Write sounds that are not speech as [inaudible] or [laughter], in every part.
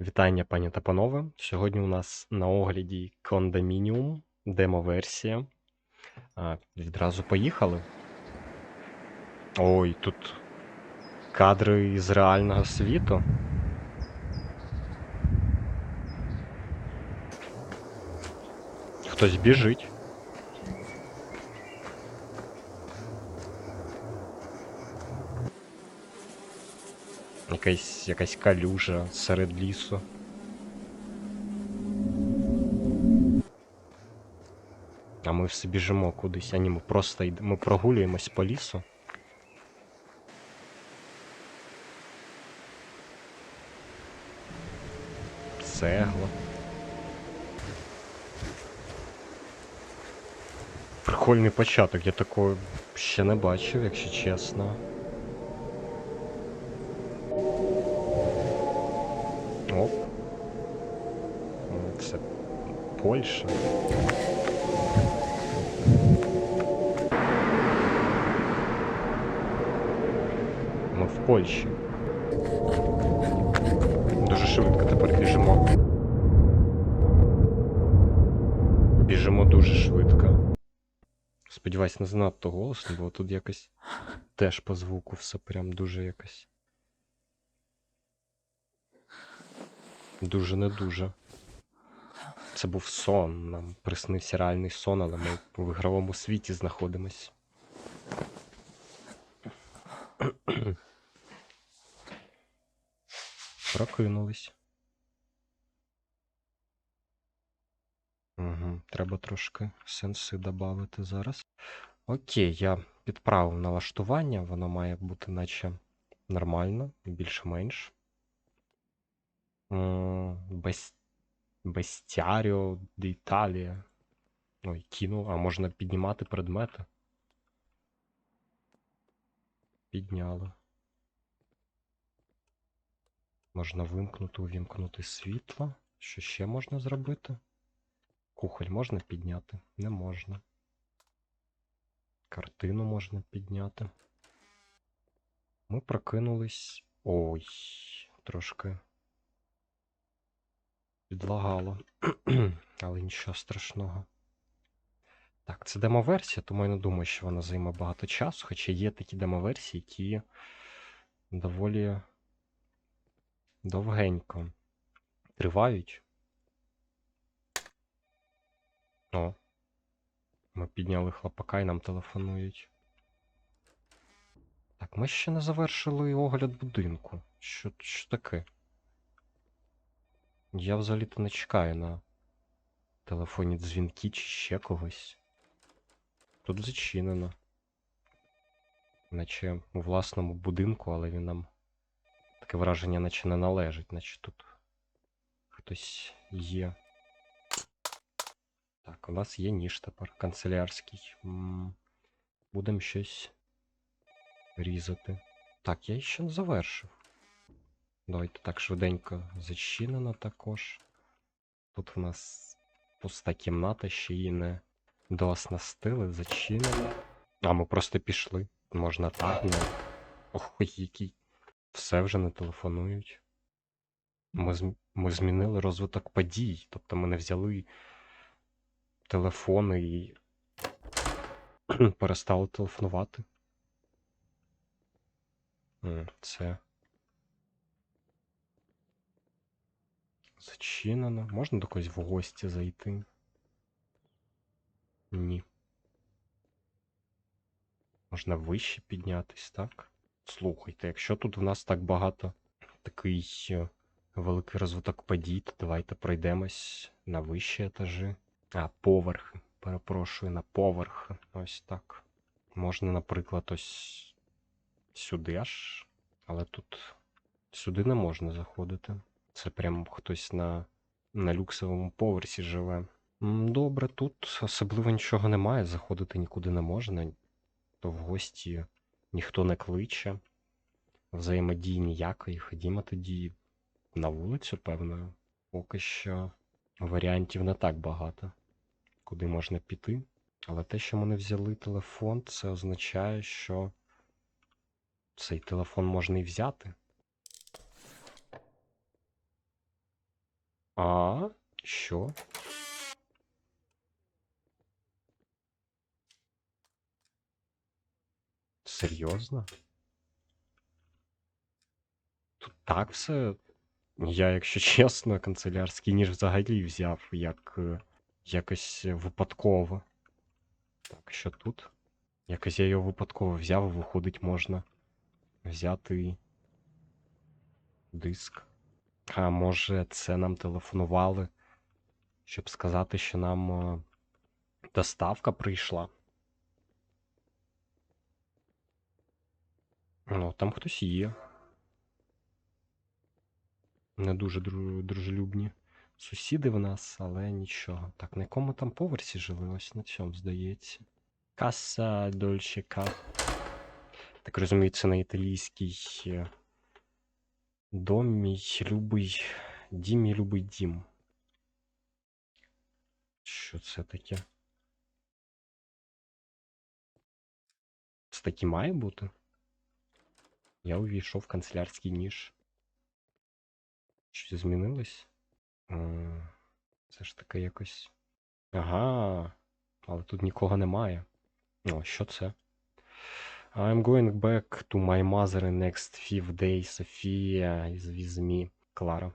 Вітання, пані та панове. Сьогодні у нас на огляді кондомініум, демо-версія. Відразу поїхали. Ой, тут кадри із реального світу. Хтось біжить. Якась, якась калюжа серед лісу. А ми все біжимо кудись, а ні, ми просто йдемо, ми прогулюємось по лісу. Цегла. Прикольний початок, я такого ще не бачив, якщо чесно. Польща. Ми в Польщі. Дуже швидко тепер біжимо. Біжимо дуже швидко. Сподіваюсь, не занадто голосно, бо тут якось теж по звуку все прям дуже якось. Дуже не дуже. Це був сон. Нам приснився реальний сон, але ми в ігровому світі знаходимось. [clears throat] Прокинулись. Угу, треба трошки сенси додати зараз. Окей, я підправив налаштування, воно має бути наче нормально, більш-менш. Без... Бестіаріо d'Italia. Ой, кинув, а можна піднімати предмети. Підняли. Можна вимкнути, увімкнути світло. Що ще можна зробити? Кухоль можна підняти? Не можна. Картину можна підняти. Ми прокинулись. Ой, трошки підлагало. [clears throat] Але нічого страшного. Так, це демо-версія, тому я не думаю, що вона займе багато часу, хоча є такі демо-версії, які доволі довгенько тривають. О. Ми підняли хлопака і нам телефонують. Так, ми ще не завершили огляд будинку. Що, що таке? Я взагалі-то не чекаю на телефонні дзвінки чи ще когось. Тут зачинено. Наче у власному будинку, але він нам таке враження, наче не належить, наче тут хтось є. Так, у нас є ніж тепер канцелярський. Будемо щось різати. Так, я ще не завершив. Давайте так швиденько зачинено також. Тут в нас пуста кімната, ще її не дооснастили, зачинено. А, ми просто пішли. Можна так, не. Ох, який. Все вже не телефонують. Ми, зм... ми змінили розвиток подій. Тобто ми не взяли телефони і [clears throat] перестали телефонувати. Це. Зачинено. Можна до когось в гості зайти? Ні. Можна вище піднятись, так? Слухайте, якщо тут в нас так багато такий е, великий розвиток подій, то давайте пройдемось на вищі етажі. А, поверхи. Перепрошую, на поверхи. Ось так. Можна, наприклад, ось сюди аж. Але тут сюди не можна заходити. Це прям хтось на, на люксовому поверсі живе. Добре, тут особливо нічого немає, заходити нікуди не можна. То в гості ніхто не кличе. Взаємодії ніякої. Ходімо тоді на вулицю, певно. Поки що варіантів не так багато, куди можна піти. Але те, що ми не взяли телефон, це означає, що цей телефон можна і взяти. А, що? Серйозно? Тут так все. Я, якщо [laughs] чесно, канцелярський ніж взагалі взяв як е, якось випадково. Так, що тут? Якось я його випадково взяв, виходить, можна взяти диск. А може, це нам телефонували, щоб сказати, що нам е, доставка прийшла. Ну, там хтось є. Не дуже дружелюбні сусіди в нас, але нічого. Так, на якому там поверсі жили? Ось на цьому, здається. Каса Дольче Ка. Так розумію, це на італійський е, дом, мій любий дім, мій любий дім. Що це таке? Це таки має бути? Я увійшов в канцелярський ніж. Щось змінилось? М, Це ж таке якось. Ага, але тут нікого немає. О, що це? I'm going back to my mother in next five days. Софія is with me. Клара.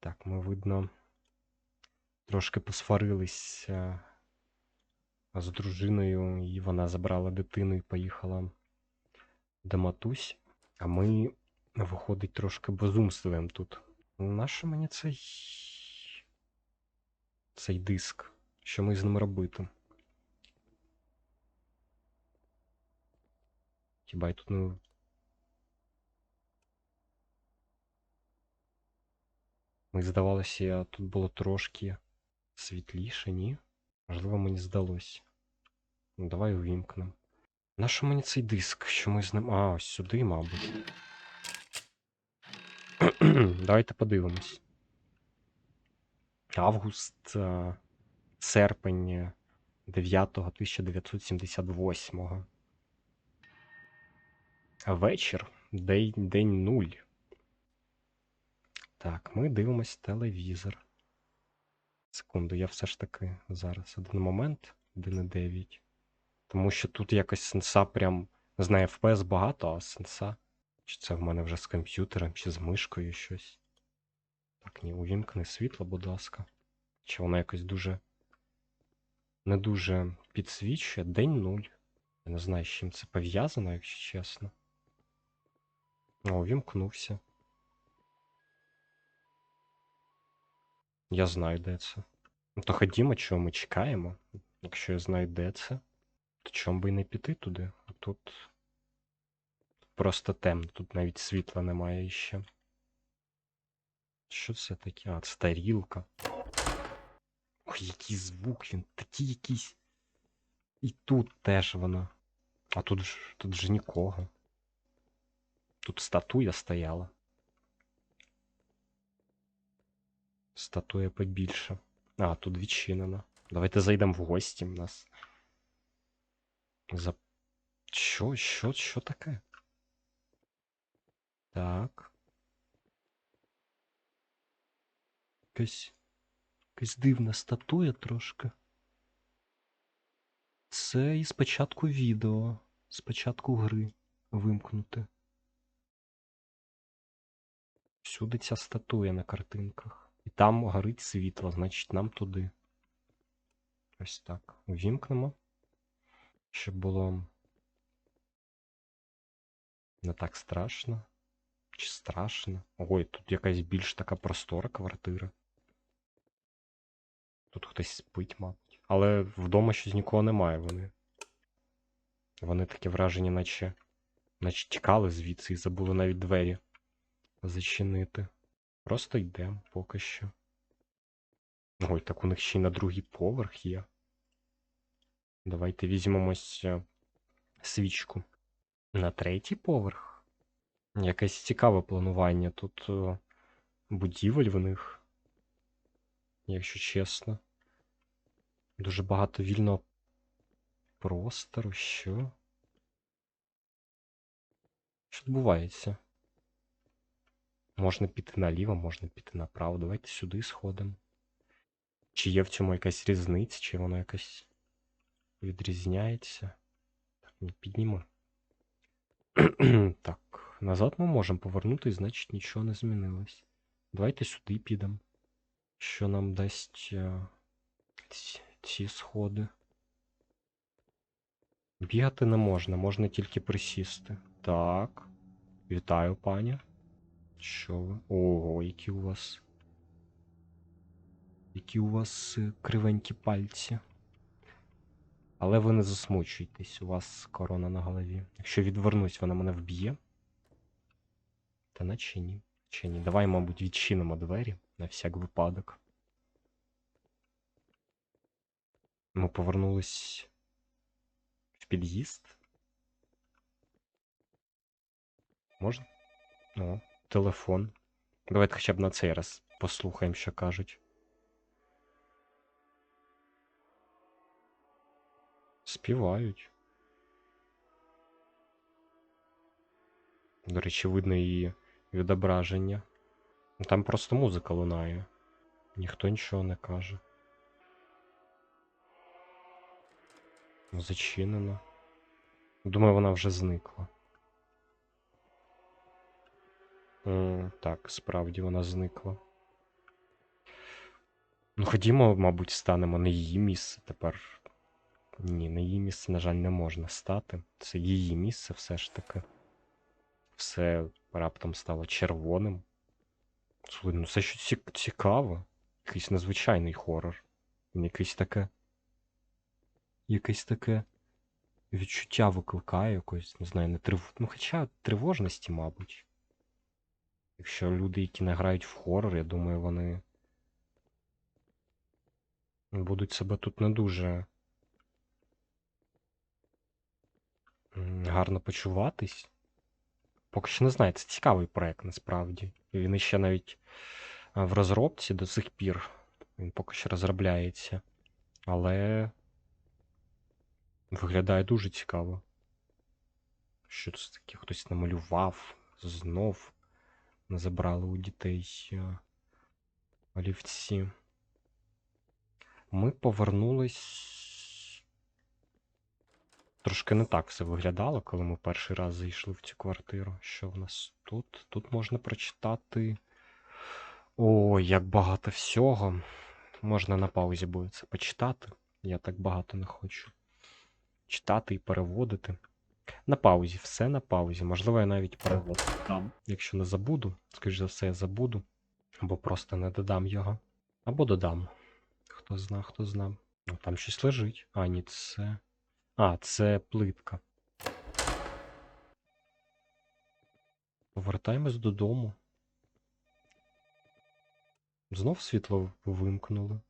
Так, ми, видно, трошки посварились е, з дружиною, і вона забрала дитину і поїхала до матусь. А ми, виходить, трошки безумствуємо тут. Нащо мені цей. цей диск? Що ми з ним робити? Хіба я тут не. Ми здавалося, тут було трошки світліше, ні? Можливо, мені здалось. Ну, давай увімкнемо. Нащо мені цей диск? Що ми з ним. А, ось сюди, мабуть. [clears throat] Давайте подивимось. Август, е, серпень е, 9 1978. Вечір, день, день 0. Так, ми дивимось телевізор. Секунду, я все ж таки зараз один момент, 1.9. Тому що тут якось сенса прям, не знаю, FPS багато, а сенса. Чи це в мене вже з комп'ютером, чи з мишкою щось. Так, ні, увімкни світло, будь ласка. Чи воно якось дуже. Не дуже підсвічує. День 0. Я не знаю, з чим це пов'язано, якщо чесно. О, увімкнувся. Я знаю, де це. Ну то ходімо, чого ми чекаємо. Якщо я знаю, де це, то чому би і не піти туди? А тут просто темно, тут навіть світла немає іще. Що це таке? А, це тарілка. Ой, який звук він, такий якийсь. І тут теж воно. А тут ж тут же нікого. Тут статуя стояла. Статуя побільше. А, тут відчинено. Давайте зайдемо в гості. У нас. За... Що, що, що таке? Так. Якась. Якась дивна статуя трошки. Це із початку відео. З початку гри вимкнути. Всюди ця статуя на картинках. І там горить світло, значить нам туди. Ось так. Увімкнемо. Щоб було не так страшно. Чи страшно? Ой, тут якась більш така простора квартира. Тут хтось спить, мабуть. Але вдома щось нікого немає. Вони. Вони таке враження, наче. Наче тікали звідси і забули навіть двері зачинити. Просто йдемо поки що. Ой, так у них ще й на другий поверх є. Давайте візьмемось е, свічку. На третій поверх. Якесь цікаве планування. Тут е, будівель в них. Якщо чесно. Дуже багато вільного простору. Що? Що відбувається? Можна піти наліво, можна піти направо. Давайте сюди сходимо. Чи є в цьому якась різниця, чи воно якось відрізняється? Так, не підніми. [clears throat] так, назад ми можемо повернутися, значить нічого не змінилось. Давайте сюди підемо. Що нам дасть е, ці, ці сходи? Бігати не можна, можна тільки присісти. Так. Вітаю, пані. Що ви? Ого, які у вас. Які у вас е, кривенькі пальці. Але ви не засмучуйтесь, у вас корона на голові. Якщо відвернусь, вона мене вб'є. Та наче ні. Чи ні. Давай, мабуть, відчинимо двері на всяк випадок. Ми повернулись в під'їзд. Можна? О, телефон. Давайте хоча б на цей раз послухаємо, що кажуть. Співають. До речі, видно її відображення. Ну, Там просто музика лунає. Ніхто нічого не каже. Зачинено. Думаю, вона вже зникла. М, Так, справді вона зникла. Ну, ходімо, мабуть, станемо на її місце тепер. Ні, на її місце, на жаль, не можна стати. Це її місце все ж таки. Все раптом стало червоним. Слухай, ну це щось цікаво. Якийсь незвичайний хорор. Якийсь таке. Якесь таке відчуття викликає якось, не знаю, не трив... Ну, хоча тривожності, мабуть. Якщо люди, які не грають в хорор, я думаю, вони будуть себе тут не дуже гарно почуватись. Поки що не знаю, це цікавий проект насправді. Він ще навіть в розробці до сих пір. Він поки що розробляється. Але виглядає дуже цікаво. Що це таке? Хтось намалював знов. Забрали у дітей олівці. Ми повернулись. Трошки не так все виглядало, коли ми перший раз зайшли в цю квартиру. Що в нас тут? Тут можна прочитати. О, як багато всього. Можна на паузі буде це почитати. Я так багато не хочу. Читати і переводити. На паузі, все на паузі. Можливо, я навіть перевод дам. Якщо не забуду, скоріш за все, я забуду. Або просто не додам його. Або додам. Хто зна, хто зна. О, там щось лежить. А, ні, це. А, це плитка. Повертаємось додому. Знов світло вимкнули.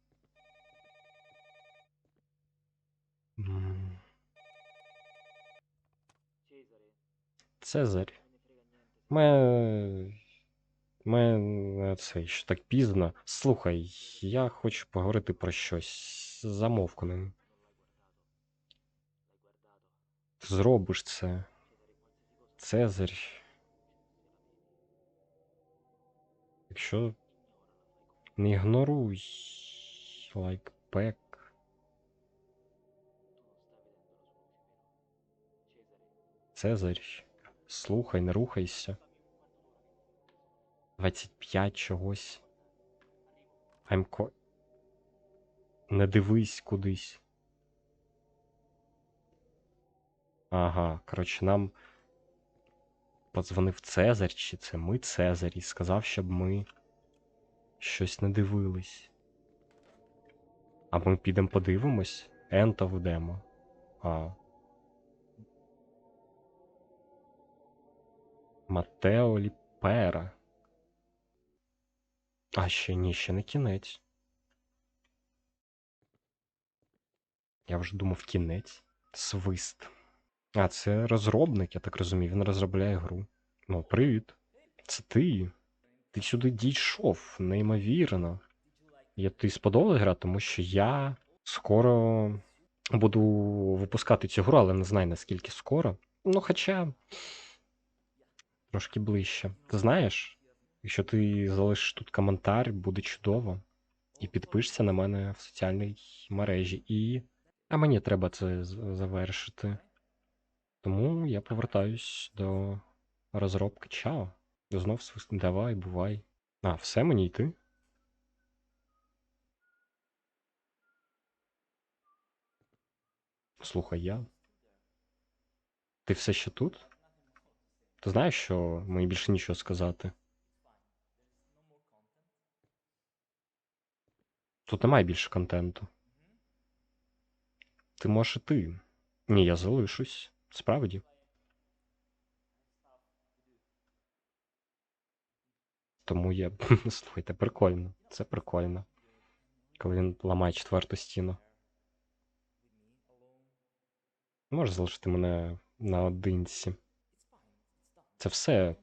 Цезарь. Ми. Ми це що так пізно. Слухай, я хочу поговорити про щось. Замовкни. Зробиш це. Цезарь. Якщо не ігноруй. Like. Цезарь. Слухай, не рухайся. 25 чогось. Аймко. Не дивись кудись. Ага, коротше, нам подзвонив Цезарь, чи це ми Цезарь, і сказав, щоб ми щось не дивились. А ми підемо подивимось, Енто ведемо. А. Матео Ліпера. А ще ні, ще не кінець. Я вже думав кінець. Свист. А, це розробник, я так розумію, він розробляє гру. Ну, привіт. Це ти. Ти сюди дійшов, неймовірно. Я тобі сподобалась гра, тому що я скоро буду випускати цю гру, але не знаю наскільки скоро. Ну, хоча. Трошки ближче. Ти знаєш, Якщо ти залишиш тут коментар, буде чудово. І підпишся на мене в соціальній мережі. І. А мені треба це завершити. Тому я повертаюсь до розробки. Чао. Знов свист. Давай, бувай. А, все мені йти. Слухай, я. Ти все ще тут? Ти знаєш, що мені більше нічого сказати. Тут немає більше контенту. Ти можеш іти. Ні, я залишусь. Справді. Тому я. [laughs] Слухайте, прикольно. Це прикольно. Коли він ламає четверту стіну. Можеш залишити мене наодинці. Це все.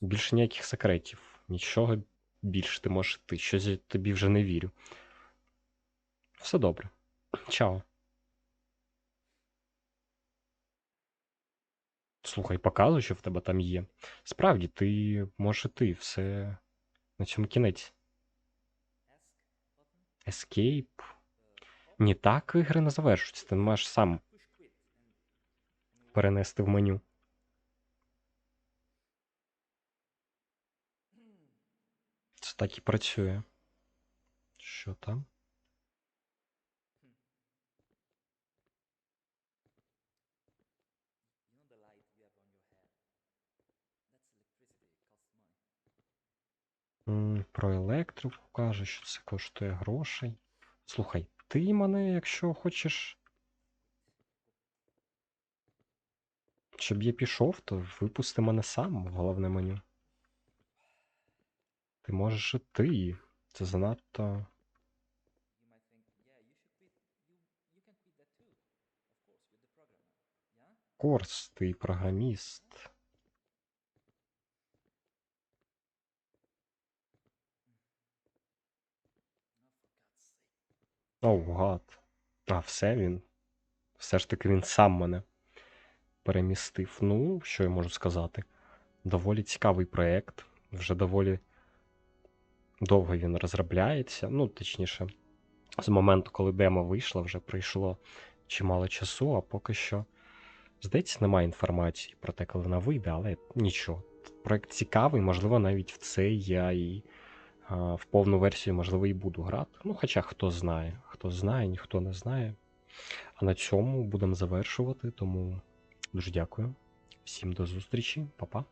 Більше ніяких секретів. Нічого більше ти можеш йти. Щось я тобі вже не вірю. Все добре. Чао. Слухай, показуй, що в тебе там є. Справді, ти можеш іти, все на цьому кінець. Escape. Ні, так ігри не завершуються. Ти маєш сам перенести в меню. Так і працює. Що там? Про електрику каже, що це коштує грошей. Слухай, ти мене, якщо хочеш. Щоб я пішов, то випусти мене сам в головне меню. Ти можеш іти. Це занадто. Корс, ти програміст. Оу, гад. А, все він. Все ж таки він сам мене перемістив. Ну, що я можу сказати? Доволі цікавий проєкт. Вже доволі довго він розробляється. Ну, точніше, з моменту, коли демо вийшло, вже пройшло чимало часу, а поки що, здається, немає інформації про те, коли вона вийде, але нічого. Проєкт цікавий, можливо, навіть в цей я і а, в повну версію, можливо, і буду грати. Ну, хоча хто знає, хто знає, ніхто не знає. А на цьому будемо завершувати, тому дуже дякую. Всім до зустрічі, па-па.